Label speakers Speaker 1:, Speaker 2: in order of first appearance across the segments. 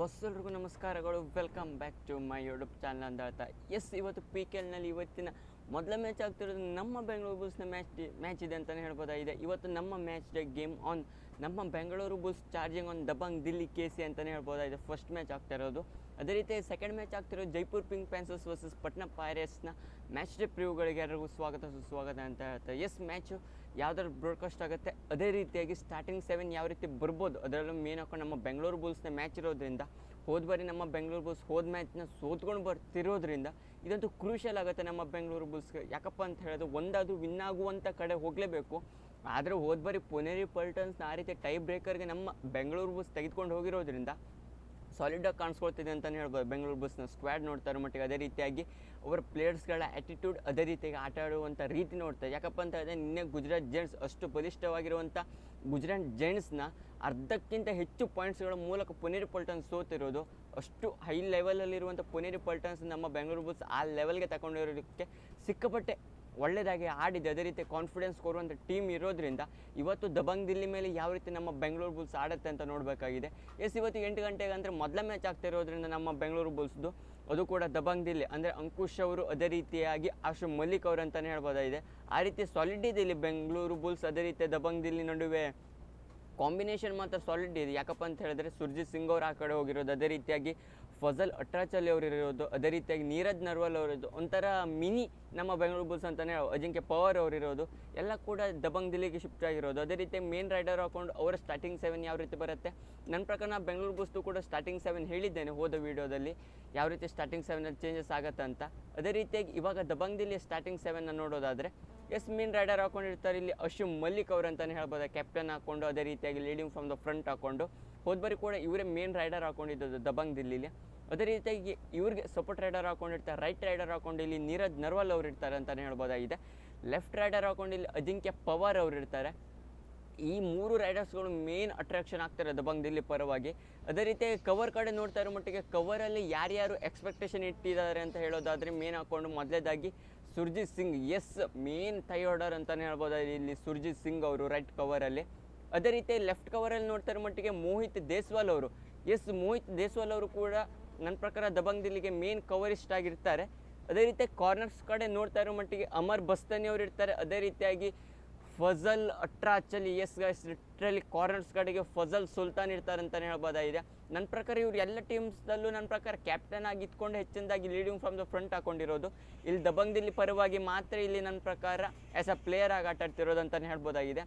Speaker 1: ಬಸ್ಸೆಲ್ರಿಗೂ ನಮಸ್ಕಾರಗಳು. Welcome back to my YouTube channel ಅಂತ ಹೇಳ್ತಾ ಎಸ್ ಇವತ್ತು ಪಿ ಕೆ ಎಲ್ನಲ್ಲಿ ಇವತ್ತಿನ ಮೊದಲ ಮ್ಯಾಚ್ ಆಗ್ತಿರೋದು ನಮ್ಮ ಬೆಂಗಳೂರು ಬುಲ್ಸ್ನ ಮ್ಯಾಚ್ ಮ್ಯಾಚ್ ಇದೆ ಅಂತಲೇ ಹೇಳ್ಬೋದಾಗಿದೆ. ಇವತ್ತು ನಮ್ಮ ಮ್ಯಾಚ್ ಡೇ ಗೇಮ್ ಆನ್ ನಮ್ಮ Bengaluru Bulls charging on Dabang Delhi K C ಅಂತಲೇ ಹೇಳ್ಬೋದಾಗಿದೆ. ಫಸ್ಟ್ ಮ್ಯಾಚ್ ಆಗ್ತಾ ಇರೋದು. ಅದೇ ರೀತಿ ಸೆಕೆಂಡ್ ಮ್ಯಾಚ್ ಆಗ್ತಿರೋ Jaipur Pink Panthers versus Patna ಪೈರೇಟ್ಸ್ನ match day ಪ್ರಿವ್ಗಳಿಗೆ ಎಲ್ಲರಿಗೂ ಸ್ವಾಗತ, ಸುಸ್ವಾಗತ ಅಂತ ಹೇಳ್ತಾರೆ. ಎಸ್ ಮ್ಯಾಚು ಯಾವ್ದಾದ್ರು ಬ್ರಾಡ್ಕಾಸ್ಟ್ ಆಗುತ್ತೆ. ಅದೇ ರೀತಿಯಾಗಿ ಸ್ಟಾರ್ಟಿಂಗ್ ಸೆವೆನ್ ಯಾವ ರೀತಿ ಬರ್ಬೋದು, ಅದರಲ್ಲೂ ಮೇನ್ ಹಾಕೊಂಡು ನಮ್ಮ ಬೆಂಗಳೂರು ಬುಲ್ಸ್ನ ಮ್ಯಾಚ್ ಇರೋದ್ರಿಂದ, ಹೋದ ಬಾರಿ ನಮ್ಮ ಬೆಂಗಳೂರು ಬುಲ್ಸ್ ಹೋದ ಮ್ಯಾಚ್ನ ಸೋತ್ಕೊಂಡು ಬರ್ತಿರೋದ್ರಿಂದ ಇದಂತೂ ಕ್ರೂಷಿಯಲ್ ಆಗುತ್ತೆ ನಮ್ಮ ಬೆಂಗಳೂರು ಬುಲ್ಸ್ಗೆ. ಯಾಕಪ್ಪ ಅಂತ ಹೇಳಿದ್ರೆ ಒಂದಾದರೂ ವಿನ್ ಆಗುವಂಥ ಕಡೆ ಹೋಗಲೇಬೇಕು. ಆದರೆ ಹೋದ ಬಾರಿ ಪುನೇರಿ ಪಲ್ಟನ್ಸ್ನ ಆ ರೀತಿ ಟೈ ಬ್ರೇಕರ್ಗೆ ನಮ್ಮ ಬೆಂಗಳೂರು ಬಸ್ ತೆಗೆದುಕೊಂಡು ಹೋಗಿರೋದ್ರಿಂದ ಸಾಲಿಡಾಗಿ ಕಾಣಿಸ್ಕೊಳ್ತಿದೆ ಅಂತಲೇ ಹೇಳ್ಬೋದು. ಬೆಂಗಳೂರು ಬಸ್ನ ಸ್ಕ್ವಾಡ್ ನೋಡ್ತಾರೆ ಮಟ್ಟಿಗೆ ಅದೇ ರೀತಿಯಾಗಿ ಅವರ ಪ್ಲೇಯರ್ಸ್ಗಳ ಆ್ಯಟಿಟ್ಯೂಡ್ ಅದೇ ರೀತಿಯಾಗಿ ಆಟ ಆಡುವಂಥ ರೀತಿ ನೋಡ್ತಾರೆ ಯಾಕಪ್ಪ ಅಂತ ಹೇಳಿದ್ರೆ ನಿನ್ನೆ ಗುಜರಾತ್ ಜೆಂಟ್ಸ್ ಅಷ್ಟು ಬಲಿಷ್ಠವಾಗಿರುವಂಥ ಗುಜರಾತ್ ಜೆಂಟ್ಸ್ನ ಅರ್ಧಕ್ಕಿಂತ ಹೆಚ್ಚು ಪಾಯಿಂಟ್ಸ್ಗಳ ಮೂಲಕ ಪುನೇರಿ ಪಲ್ಟನ್ಸ್ ಸೋತಿರೋದು ಅಷ್ಟು ಹೈ ಲೆವೆಲಲ್ಲಿರುವಂಥ ಪುನೇರಿ ಪಲ್ಟನ್ಸ್ ನಮ್ಮ ಬೆಂಗಳೂರು ಬಸ್ ಆ ಲೆವೆಲ್ಗೆ ತಗೊಂಡಿರೋದಕ್ಕೆ ಸಿಕ್ಕಾಪಟ್ಟೆ ಒಳ್ಳೆಯದಾಗಿ ಆಡಿದೆ, ಅದೇ ರೀತಿ ಕಾನ್ಫಿಡೆನ್ಸ್ ಕೊಡುವಂಥ ಟೀಮ್ ಇರೋದ್ರಿಂದ ಇವತ್ತು ದಬಂಗ್ ದಿಲ್ಲಿ ಮೇಲೆ ಯಾವ ರೀತಿ ನಮ್ಮ ಬೆಂಗಳೂರು ಬುಲ್ಸ್ ಆಡುತ್ತೆ ಅಂತ ನೋಡಬೇಕಾಗಿದೆ. ಎಸ್ ಇವತ್ತು ಎಂಟು ಗಂಟೆಗೆ ಅಂದರೆ ಮೊದಲ ಮ್ಯಾಚ್ ಆಗ್ತಾ ಇರೋದ್ರಿಂದ ನಮ್ಮ ಬೆಂಗಳೂರು ಬುಲ್ಸ್ದು ಅದು ಕೂಡ ದಬಂಗ್ ದಿಲ್ಲಿ. ಅಂದರೆ ಅಂಕುಶ್ ಅವರು ಅದೇ ರೀತಿಯಾಗಿ ಆಶು ಮಲ್ಲಿಕ್ ಅವರು ಅಂತಲೇ ಹೇಳ್ಬೋದಾಗಿದೆ. ಆ ರೀತಿ ಸಾಲಿಡ್ ಇದೆ ಇಲ್ಲಿ ಬೆಂಗಳೂರು ಬುಲ್ಸ್ ಅದೇ ರೀತಿ ದಬಂಗ್ ದಿಲ್ಲಿ ನಡುವೆ ಕಾಂಬಿನೇಷನ್ ಮಾತ್ರ ಸಾಲಿಡ್ ಇದೆ. ಯಾಕಪ್ಪ ಅಂತ ಹೇಳಿದ್ರೆ ಸುರ್ಜಿತ್ ಸಿಂಗ್ ಅವ್ರು ಆ ಕಡೆ ಹೋಗಿರೋದು, ಅದೇ ರೀತಿಯಾಗಿ ಫಜಲ್ ಅಟ್ರಾಚಲಿ ಅವರು ಇರೋದು, ಅದೇ ರೀತಿಯಾಗಿ ನೀರಜ್ ನರ್ವಲ್ ಅವರಿರೋದು ಒಂಥರ ಮಿನಿ ನಮ್ಮ ಬೆಂಗಳೂರು ಬುಲ್ಸ್ ಅಂತಲೇ ಅಜಿಂಕ್ಯ ಪವರ್ ಅವರಿರೋದು ಎಲ್ಲ ಕೂಡ ದಬಂಗ್ ದಿಲ್ಲಿಗೆ ಶಿಫ್ಟ್ ಆಗಿರೋದು. ಅದೇ ರೀತಿ ಮೇನ್ ರೈಡರ್ ಹಾಕೊಂಡು ಅವರ ಸ್ಟಾರ್ಟಿಂಗ್ ಸೆವೆನ್ ಯಾವ ರೀತಿ ಬರುತ್ತೆ? ನನ್ನ ಪ್ರಕಾರ ಬೆಂಗಳೂರು ಬುಲ್ಸ್ದು ಕೂಡ ಸ್ಟಾರ್ಟಿಂಗ್ ಸೆವೆನ್ ಹೇಳಿದ್ದೇನೆ ಹೋದ ವೀಡಿಯೋದಲ್ಲಿ, ಯಾವ ರೀತಿ ಸ್ಟಾರ್ಟಿಂಗ್ ಸೆವೆನಲ್ಲಿ ಚೇಂಜಸ್ ಆಗುತ್ತೆ ಅಂತ ಅದೇ ರೀತಿಯಾಗಿ ಇವಾಗ ದಬಂಗ್ ದಿಲ್ಲಿ ಸ್ಟಾರ್ಟಿಂಗ್ ಸೆವೆನ್ನ ನೋಡೋದಾದರೆ ಎಸ್ ಮೇನ್ ರೈಡರ್ ಹಾಕೊಂಡಿರ್ತಾರೆ. ಇಲ್ಲಿ ಅಶುಮ್ ಮಲ್ಲಿಕ್ ಅವರು ಅಂತಲೇ ಹೇಳ್ಬೋದು. ಕ್ಯಾಪ್ಟನ್ ಹಾಕೊಂಡು, ಅದೇ ರೀತಿಯಾಗಿ ಲೀಡಿಂಗ್ ಫ್ರಮ್ ದ ಫ್ರಂಟ್ ಹಾಕೊಂಡು. ಹೋದ್ಬರಿ ಕೂಡ ಇವರೇ ಮೇನ್ ರೈಡರ್ ಹಾಕೊಂಡಿದ್ದು ದಬಂಗ್ ದಿಲ್ಲಿಲಿ. ಅದೇ ರೀತಿಯಾಗಿ ಇವ್ರಿಗೆ ಸಪೋರ್ಟ್ ರೈಡರ್ ಹಾಕೊಂಡಿರ್ತಾರೆ. ರೈಟ್ ರೈಡರ್ ಹಾಕೊಂಡು ಇಲ್ಲಿ ನೀರಜ್ ನರ್ವಾಲ್ ಅವರು ಇರ್ತಾರೆ ಅಂತಲೇ ಹೇಳ್ಬೋದಾಗಿದೆ. ಲೆಫ್ಟ್ ರೈಡರ್ ಹಾಕೊಂಡು ಇಲ್ಲಿ ಅಜಿಂಕ್ಯ ಪವಾರ್ ಅವರು ಇರ್ತಾರೆ. ಈ ಮೂರು ರೈಡರ್ಸ್ಗಳು ಮೇನ್ ಅಟ್ರಾಕ್ಷನ್ ಆಗ್ತಾರೆ ದಬಂಗ್ ದಿಲ್ಲಿ ಪರವಾಗಿ. ಅದೇ ರೀತಿ ಕವರ್ ಕಡೆ ನೋಡ್ತಾ ಇರೋ ಮಟ್ಟಿಗೆ ಕವರಲ್ಲಿ ಯಾರ್ಯಾರು ಎಕ್ಸ್ಪೆಕ್ಟೇಷನ್ ಇಟ್ಟಿದ್ದಾರೆ ಅಂತ ಹೇಳೋದಾದರೆ ಮೇನ್ ಹಾಕ್ಕೊಂಡು ಮೊದಲೇದಾಗಿ ಸುರ್ಜಿತ್ ಸಿಂಗ್ ಎಸ್ ಮೇನ್ ಥೈ ಆರ್ಡರ್ ಅಂತಲೇ ಹೇಳ್ಬೋದು? ಇಲ್ಲಿ ಸುರ್ಜಿತ್ ಸಿಂಗ್ ಅವರು ರೈಟ್ ಕವರಲ್ಲಿ ಅದೇ ರೀತಿ ಲೆಫ್ಟ್ ಕವರಲ್ಲಿ ನೋಡ್ತಾ ಇರೋ ಮಟ್ಟಿಗೆ ಮೋಹಿತ್ ದೇಸ್ವಾಲ್ ಅವರು. ಎಸ್ ಮೋಹಿತ್ ದೇಸ್ವಾಲ್ ಅವರು ಕೂಡ ನನ್ನ ಪ್ರಕಾರ ದಬಂಗ್ ದಿಲ್ಲಿಗೆ ಮೇನ್ ಕವರಿಸ್ಟ್ ಆಗಿರ್ತಾರೆ. ಅದೇ ರೀತಿ ಕಾರ್ನರ್ಸ್ ಕಡೆ ನೋಡ್ತಾ ಇರೋ ಮಟ್ಟಿಗೆ ಅಮರ್ ಬಸ್ತಾನಿ ಅವರು ಇರ್ತಾರೆ. ಅದೇ ರೀತಿಯಾಗಿ Fazal Atrachali is guys literally corners ಕಡೆಗೆ ಫಜಲ್ ಸುಲ್ತಾನ್ ಇರ್ತಾರೆ ಅಂತಲೇ ಹೇಳ್ಬೋದಾಗಿದೆ ನನ್ನ ಪ್ರಕಾರ ಇವ್ರು ಎಲ್ಲ ಟೀಮ್ಸ್ದಲ್ಲೂ ನನ್ನ ಪ್ರಕಾರ ಕ್ಯಾಪ್ಟನ್ ಆಗಿ ಇದ್ಕೊಂಡು ಹೆಚ್ಚಿನದಾಗಿ ಲೀಡಿಂಗ್ ಫ್ರಮ್ ದ ಫ್ರಂಟ್ ಹಾಕೊಂಡಿರೋದು. ಇಲ್ಲಿ ದಬಂಗ್ ದಿಲ್ಲಿ ಪರವಾಗಿ ಮಾತ್ರ ಇಲ್ಲಿ ನನ್ನ ಪ್ರಕಾರ ಆ್ಯಸ್ ಅ ಪ್ಲೇಯರ್ ಆಗಿ ಆಟ ಆಡ್ತಿರೋದು ಅಂತಲೇ ಹೇಳ್ಬೋದಾಗಿದೆ.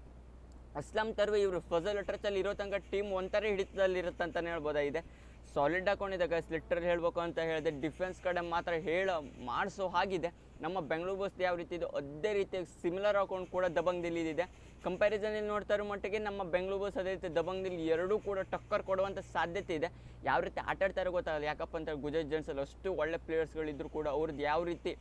Speaker 1: ಅಸ್ಲಾಂ ತರ್ವೆ ಇವರು ಫಜಲ್ ಟ್ರಚಲ್ಲಿ ಇರೋ ತನಕ ಟೀಮ್ ಒಂಥರ ಹಿಡಿತದಲ್ಲಿರುತ್ತೆ ಅಂತಲೇ ಹೇಳ್ಬೋದಾಗಿದೆ. ಸಾಲಿಡ್ ಹಾಕೊಂಡಿದ್ದಾಗ ಗೈಸ್ ಲಿಟ್ರಲ್ ಹೇಳಬೇಕು ಅಂತ ಹೇಳಿದೆ ಡಿಫೆನ್ಸ್ ಕಡೆ ಮಾತ್ರ ಹೇಳ, ಮಾಡಿಸೋ ಹಾಗಿದೆ. ನಮ್ಮ ಬೆಂಗಳೂರು ಬಸ್ ಯಾವ ರೀತಿ ಇದೆ, ಅದೇ ರೀತಿ ಸಿಮಿಲರ್ ಅಕೌಂಟ್ ಕೂಡ ದಬಂಗ್ ದಿಲ್ಲಿ ಇದೆ ಕಂಪ್ಯಾರಿಸನಲ್ಲಿ ನೋಡ್ತಾ ಇರೋ ಮಟ್ಟಿಗೆ ನಮ್ಮ ಬೆಂಗಳೂರು ಬಸ್ ಅದೇ ರೀತಿ ದಬಂಗ್ ದಿಲ್ಲಿ ಎರಡೂ ಕೂಡ ಟಕ್ಕರ್ ಕೊಡುವಂಥ ಸಾಧ್ಯತೆ ಇದೆ. ಯಾವ ರೀತಿ ಆಟ ಆಡ್ತಾರೋ ಗೊತ್ತಾಗಲ್ಲ. ಯಾಕಪ್ಪ ಅಂತ ಗುಜರಾತ್ ಜನ್ಸಲ್ಲಿ ಅಷ್ಟು ಒಳ್ಳೆ ಪ್ಲೇಯರ್ಸ್ಗಳಿದ್ರು ಕೂಡ ಅವ್ರದ್ದು ಯಾವ ರೀತಿ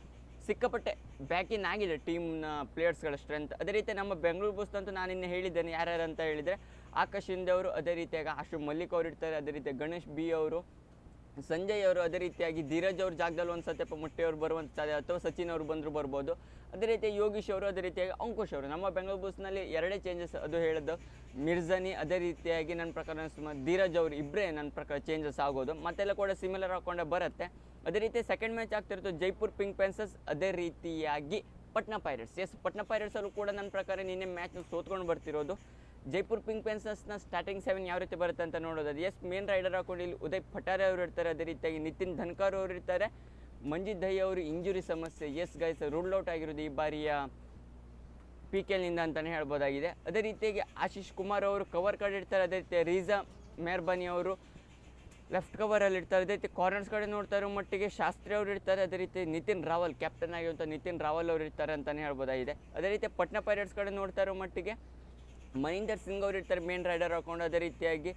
Speaker 1: ಸಿಕ್ಕಾಪಟ್ಟೆ ಬ್ಯಾಕ್ ಇನ್ ಆಗಿದೆ ಟೀಮ್ನ ಪ್ಲೇಯರ್ಸ್ಗಳ ಸ್ಟ್ರೆಂತ್ ಅದೇ ರೀತಿ ನಮ್ಮ ಬೆಂಗಳೂರು ಬಸ್ ಅಂತೂ ನಾನು ಇನ್ನು ಹೇಳಿದ್ದೇನೆ. ಯಾರ್ಯಾರು ಅಂತ ಹೇಳಿದರೆ, ಆಕಾಶ್ ಹಿಂದೆ ಅವರು ಅದೇ ರೀತಿಯಾಗಿ ಆಶು ಮಲ್ಲಿಕ್ ಅವರು ಇರ್ತಾರೆ. ಅದೇ ರೀತಿ ಗಣೇಶ್ ಬಿ ಅವರು ಸಂಜಯ್ ಅವರು ಅದೇ ರೀತಿಯಾಗಿ ಧೀರಜ್ ಅವ್ರ ಜಾಗದಲ್ಲಿ ಒಂದು ಸತ್ಯಪ್ಪ ಮುಟ್ಟಿ ಅವರು ಬರುವಂಥ ಸಾಧ್ಯ ಅಥವಾ ಸಚಿನ್ ಅವರು ಬಂದರೂ ಬರ್ಬೋದು. ಅದೇ ರೀತಿ ಯೋಗೀಶ್ ಅವರು, ಅದೇ ರೀತಿಯಾಗಿ ಅಂಕುಶ್ ಅವರು. ನಮ್ಮ ಬೆಂಗಳೂರು ಬಸ್ನಲ್ಲಿ ಎರಡೇ ಚೇಂಜಸ್ ಅದು ಹೇಳೋದು. ಮಿರ್ಜನಿ ಅದೇ ರೀತಿಯಾಗಿ ನನ್ನ ಪ್ರಕಾರ ಸುಮಾರು ಧೀರಜ್ ಅವರು ಇಬ್ಬರೇ ನನ್ನ ಪ್ರಕಾರ ಚೇಂಜಸ್ ಆಗೋದು. ಮತ್ತೆಲ್ಲ ಕೂಡ ಸಿಮಿಲರ್ ಹಾಕೊಂಡೆ ಬರುತ್ತೆ. ಅದೇ ರೀತಿ ಸೆಕೆಂಡ್ ಮ್ಯಾಚ್ ಆಗ್ತಿರೋದು ಜೈಪುರ್ ಪಿಂಕ್ ಪೆನ್ಸಸ್, ಅದೇ ರೀತಿಯಾಗಿ ಪಟ್ನಾ ಪೈರೇಟ್ಸ್ ಎಸ್ ಪಟ್ನಾ ಪೈರೇಟ್ಸಲ್ಲೂ ಕೂಡ ನನ್ನ ಪ್ರಕಾರ ನಿನ್ನೆ ಮ್ಯಾಚ್ನ ಸೋತ್ಕೊಂಡು ಬರ್ತಿರೋದು. ಜೈಪುರ್ ಪಿಂಕ್ ಪೆನ್ಸಸ್ನ ಸ್ಟಾರ್ಟಿಂಗ್ ಸೆವೆನ್ ಯಾವ ರೀತಿ ಬರುತ್ತೆ ಅಂತ ನೋಡೋದು. ಎಸ್ ಮೇನ್ ರೈಡರ್ ಹಾಕೊಂಡು ಇಲ್ಲಿ ಉದಯ್ ಪಟಾರೆ ಅವರು ಇರ್ತಾರೆ, ಅದೇ ರೀತಿಯಾಗಿ ನಿತಿನ್ ಧನ್ಕರ್ ಅವರು ಇರ್ತಾರೆ, ಮಂಜಿತ್ ದಹಿ ಅವರು ಇಂಜುರಿ ಸಮಸ್ಯೆ. ಎಸ್ ಗೈಸ್ ರೂಲ್ ಔಟ್ ಆಗಿರೋದು ಈ ಬಾರಿಯ ಪಿ ಕೆಲ್ನಿಂದ ಅಂತಲೇ ಹೇಳ್ಬೋದಾಗಿದೆ. ಅದೇ ರೀತಿಯಾಗಿ ಆಶೀಶ್ ಕುಮಾರ್ ಅವರು ಕವರ್ ಕಾರ್ಡ್ ಇರ್ತಾರೆ ಅದೇ ರೀತಿ ರೀಜಾ ಮೆಹರ್ಬಾನಿ ಅವರು ಲೆಫ್ಟ್ ಕವರಲ್ಲಿ ಇರ್ತಾರೆ ಅದೇ ರೀತಿ ಕಾರ್ನರ್ಸ್ ಕಡೆ ನೋಡ್ತಾ ಇರೋ ಮಟ್ಟಿಗೆ ಶಾಸ್ತ್ರಿ ಅವರು ಇರ್ತಾರೆ ಅದೇ ರೀತಿ ನಿತಿನ್ ರಾವಲ್ ಕ್ಯಾಪ್ಟನ್ ಆಗಿರುವಂಥ ನಿತಿನ್ ರಾವಲ್ ಅವರು ಇರ್ತಾರೆ ಅಂತಲೇ ಹೇಳ್ಬೋದಾಗಿದೆ. ಅದೇ ರೀತಿ ಪಟ್ನಾ ಪೈರೇಟ್ಸ್ ಕಡೆ ನೋಡ್ತಾ ಇರೋ ಮಟ್ಟಿಗೆ ಮಹೀಂದರ್ ಸಿಂಗ್ ಅವರು ಇರ್ತಾರೆ ಮೇನ್ ರೈಡರ್ ಹಾಕೊಂಡು ಅದೇ ರೀತಿಯಾಗಿ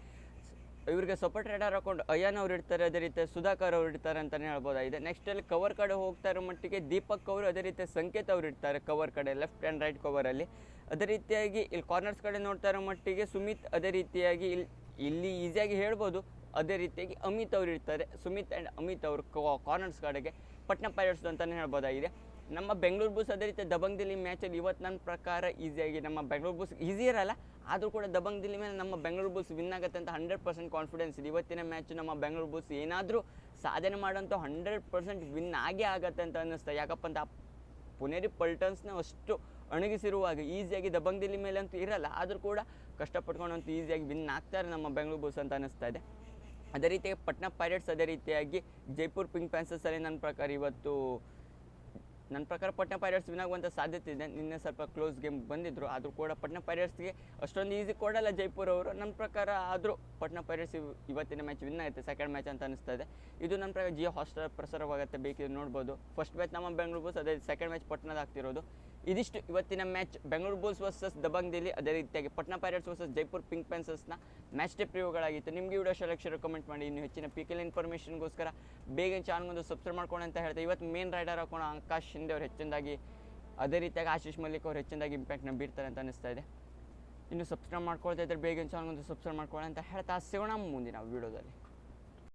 Speaker 1: ಇವರಿಗೆ ಸಪೋರ್ಟ್ ರೈಡರ್ ಹಾಕೊಂಡು ಅಯ್ಯನ್ ಅವರು ಇರ್ತಾರೆ, ಅದೇ ರೀತಿ ಸುಧಾಕರ್ ಅವರು ಇರ್ತಾರೆ ಅಂತಲೇ ಹೇಳ್ಬೋದಾಗಿದೆ ನೆಕ್ಸ್ಟ್ ಅಲ್ಲಿ ಕವರ್ ಕಡೆ ಹೋಗ್ತಾ ಮಟ್ಟಿಗೆ ದೀಪಕ್ ಅವರು ಅದೇ ರೀತಿ ಸಂಕೇತ್ ಅವರು ಇರ್ತಾರೆ ಕವರ್ ಕಡೆ ಲೆಫ್ಟ್ ಆ್ಯಂಡ್ ರೈಟ್ ಕವರಲ್ಲಿ ಅದೇ ರೀತಿಯಾಗಿ ಇಲ್ಲಿ ಕಾರ್ನರ್ಸ್ ಕಡೆ ನೋಡ್ತಾ ಮಟ್ಟಿಗೆ ಸುಮಿತ್ ಅದೇ ರೀತಿಯಾಗಿ ಇಲ್ಲಿ ಇಲ್ಲಿ ಈಸಿಯಾಗಿ ಹೇಳ್ಬೋದು. ಅದೇ ರೀತಿಯಾಗಿ ಅಮಿತ್ ಅವರು ಇರ್ತಾರೆ. ಸುಮಿತ್ ಆ್ಯಂಡ್ ಅಮಿತ್ ಅವರು ಕಾರ್ನರ್ಸ್ ಕಡೆಗೆ. ಪಟ್ನಾ ಪೈರೇಟ್ಸ್ ಅಂತಲೇ ಹೇಳ್ಬೋದಾಗಿದೆ ನಮ್ಮ ಬೆಂಗಳೂರು ಬುಲ್ಸ್ ಅದೇ ರೀತಿ ದಬಂಗ್ ದಿಲ್ಲಿ ಮ್ಯಾಚಲ್ಲಿ ಇವತ್ತು ನನ್ನ ಪ್ರಕಾರ ಈಸಿಯಾಗಿ ನಮ್ಮ ಬೆಂಗಳೂರು ಬುಸ್ ಈಸಿ ಇರಲ್ಲ ಆದರೂ ಕೂಡ ದಬಂಗ್ ದಿಲ್ಲಿ ಮೇಲೆ ನಮ್ಮ ಬೆಂಗಳೂರು ಬುಲ್ಸ್ ವಿನ್ ಆಗುತ್ತೆ ಅಂತ ಹಂಡ್ರೆಡ್ ಪರ್ಸೆಂಟ್ ಕಾನ್ಫಿಡೆನ್ಸ್ ಇದೆ ಇವತ್ತಿನ ಮ್ಯಾಚ್ ನಮ್ಮ ಬೆಂಗಳೂರು ಬುಲ್ಸ್ ಏನಾದರೂ ಸಾಧನೆ ಮಾಡೋಂಥ ಹಂಡ್ರೆಡ್ ಪರ್ಸೆಂಟ್ ವಿನ್ ಆಗೇ ಆಗತ್ತೆ ಅಂತ ಅನ್ನಿಸ್ತಾ ಯಾಕಪ್ಪ ಅಂತ ಪುನೇರಿ ಪಲ್ಟನ್ಸ್ನ ಅಷ್ಟು ಅಣಗಿಸಿರುವಾಗ ಈಸಿಯಾಗಿ ದಬಂಗ್ ದಿಲ್ಲಿ ಮೇಲೆ ಅಂತೂ ಇರಲ್ಲ, ಆದರೂ ಕೂಡ ಕಷ್ಟಪಟ್ಕೊಂಡು ಅಂತೂ ಈಸಿಯಾಗಿ ವಿನ್ ಆಗ್ತಾರೆ ನಮ್ಮ ಬೆಂಗಳೂರು ಬುಲ್ಸ್ ಅಂತ ಅನ್ನಿಸ್ತಾ ಇದೆ. ಅದೇ ರೀತಿಯಾಗಿ ಪಟ್ನಾ ಪೈರೇಟ್ಸ್ ಅದೇ ರೀತಿಯಾಗಿ ಜೈಪುರ್ ಪಿಂಕ್ ಪ್ಯಾನ್ಸರ್ಸಲ್ಲಿ ನನ್ನ ಪ್ರಕಾರ ಇವತ್ತು ನನ್ನ ಪ್ರಕಾರ ಪಟ್ನಾ ಪೈರೇಟ್ಸ್ ವಿನ್ ಆಗುವಂಥ ಸಾಧ್ಯತೆ ಇದೆ. ನಿನ್ನೆ ಸ್ವಲ್ಪ ಕ್ಲೋಸ್ ಗೇಮ್ ಬಂದಿದ್ದರು ಆದರೂ ಕೂಡ ಪಟ್ನಾ ಪೈರೇಟ್ಸ್ಗೆ ಅಷ್ಟೊಂದು ಈಸಿ ಕೊಡಲ್ಲ ಜೈಪುರ್ ಅವರು. ನನ್ನ ಪ್ರಕಾರ ಆದರೂ ಪಟ್ನಾ ಪೈರೇಟ್ಸ್ ಇವ್- ಇವತ್ತಿನ ಮ್ಯಾಚ್ ವಿನ್ ಆಗುತ್ತೆ. ಸೆಕೆಂಡ್ ಮ್ಯಾಚ್ ಅಂತ ಅನಿಸ್ತಾ ಇದೆ. ನನ್ನ ಪ್ರಕಾರ ಜಿಯೋ ಹಾಸ್ಟೆಲ್ ಪ್ರಸಾರವಾಗುತ್ತೆ. ಬೇಕಿದ್ರೆ ನೋಡ್ಬೋದು. ಫಸ್ಟ್ ಮ್ಯಾಚ್ ನಮ್ಮ ಬೆಂಗಳೂರು ಅದೇ ಸೆಕೆಂಡ್ ಮ್ಯಾಚ್ ಪಟ್ನಾದ ಆಗ್ತಿರೋದು. ಇದಿಷ್ಟು ಇವತ್ತಿನ match Bengaluru Bulls versus Dabang Delhi ಅದೇ ರೀತಿಯಾಗಿ Patna Pirates versus Jaipur Pink ಪ್ಯಾನ್ಸಸ್ನ match day ಪ್ರಿಯೋಗಳಾಗಿತ್ತು ನಿಮಗೆ ವಿಡಿಯೋ ಸೆಲೆಕ್ಷನ್ ರೆಕಮೆಂಡ್ ಮಾಡಿ. ಇನ್ನು ಹೆಚ್ಚಿನ ಪಿ ಕೆಲ್ ಇನ್ಫಾರ್ಮೇಷನ್ಗೋಸ್ಕರ ಬೇಗ ಚಾನಲ್ಗೊಂದು ಸಬ್ಸ್ಕ್ರೈಬ್ ಮಾಡ್ಕೊಂಡು ಅಂತ ಹೇಳ್ತಾ ಇವತ್ತು ಮೇನ್ ರೈಡರ್ ಹಾಕೋಣ ಆಕಾಶ್ ಶಿಂದೆ ಅವ್ರು ಹೆಚ್ಚಿನದಾಗಿ. ಅದೇ ರೀತಿಯಾಗಿ ಆಶೀಶ್ ಮಲ್ಲಿಕ್ ಅವ್ರು ಹೆಚ್ಚಿನದಾಗಿ ಇಂಪ್ಯಾಕ್ಟ್ನ ಬೀರ್ತಾರೆ ಅಂತ ಅನಿಸ್ತಾ ಇದೆ. ಇನ್ನು ಸಬ್ಸ್ಕ್ರೈಬ್ ಮಾಡ್ಕೊಳ್ತಾ ಇದ್ದರೆ ಬೇಗ ಚಾನಲ್ಗೊಂದು ಸಬ್ಸ್ಕ್ರೈಬ್ ಮಾಡ್ಕೊಳ್ಳಿ ಅಂತ ಹೇಳ್ತಾ ಸಿಗೋಣ ಮುಂದಿನ ವೀಡಿಯೋದಲ್ಲಿ.